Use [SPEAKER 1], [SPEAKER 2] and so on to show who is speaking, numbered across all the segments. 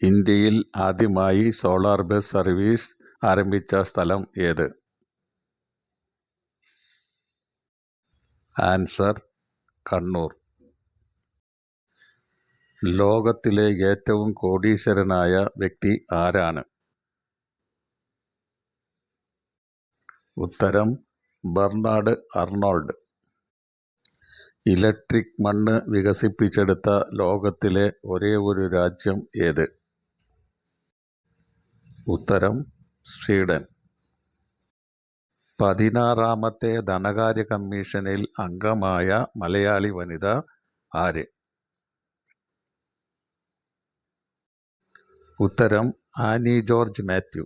[SPEAKER 1] ഇന്ത്യയിൽ ആദ്യമായി solar bus service ആരംഭിച്ച സ്ഥലം ഏത്? ആൻസർ കണ്ണൂർ. ലോകത്തിലെ ഏറ്റവും കോടീശ്വരനായ വ്യക്തി ആരാണ്? ഉത്തരം ബെർണാഡ് അർണോൾഡ്. ഇലക്ട്രിക് മണ്ണ് വികസിപ്പിച്ചെടുത്ത ലോകത്തിലെ ഒരേ ഒരു രാജ്യം ഏത്? ഉത്തരം സ്വീഡൻ. പതിനാറാമത്തെ ധനകാര്യ കമ്മീഷനിൽ അംഗമായ മലയാളി വനിത ആര്? ഉത്തരം ആനി ജോർജ് മാത്യു.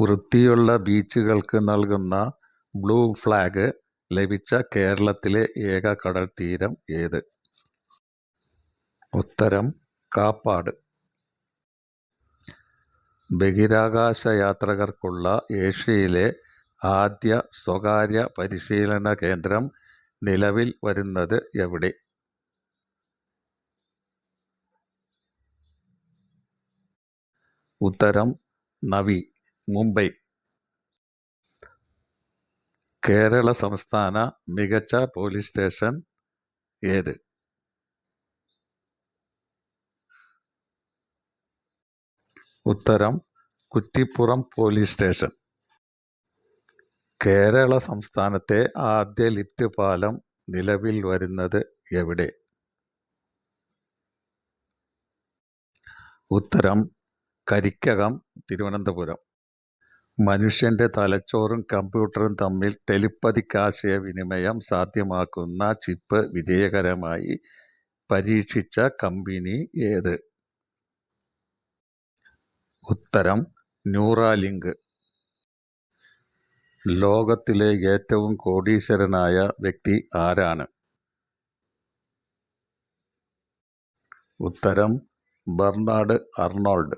[SPEAKER 1] വൃത്തിയുള്ള ബീച്ചുകൾക്ക് നൽകുന്ന ബ്ലൂ ഫ്ലാഗ് ലഭിച്ച കേരളത്തിലെ ഏക കടൽ തീരം ഏത്? ഉത്തരം കാപ്പാട്. ബഹിരാകാശ യാത്രികർക്കുള്ള ഏഷ്യയിലെ ആദ്യ സ്വകാര്യ പരിശീലന കേന്ദ്രം നിലവിൽ വരുന്നത് എവിടെ? ഉത്തരം നവി മുംബൈ. കേരള സംസ്ഥാന മികച്ച പോലീസ് സ്റ്റേഷൻ ഏത്? ഉത്തരം കുറ്റിപ്പുറം പോലീസ് സ്റ്റേഷൻ. കേരള സംസ്ഥാനത്തെ ആദ്യ ലിഫ്റ്റ് പാലം നിലവിൽ വരുന്നത് എവിടെ? ഉത്തരം കരിക്കകം തിരുവനന്തപുരം. മനുഷ്യന്റെ തലച്ചോറും കമ്പ്യൂട്ടറും തമ്മിൽ ടെലിപ്പതിക് ആശയവിനിമയം സാധ്യമാക്കുന്ന ചിപ്പ് വിജയകരമായി പരീക്ഷിച്ച കമ്പനി ഏത്? ഉത്തരം ന്യൂറാലിങ്ക്. ലോകത്തിലെ ഏറ്റവും കോടീശ്വരനായ വ്യക്തി ആരാണ്? ഉത്തരം ബെർണാഡ് അർണോൾഡ്.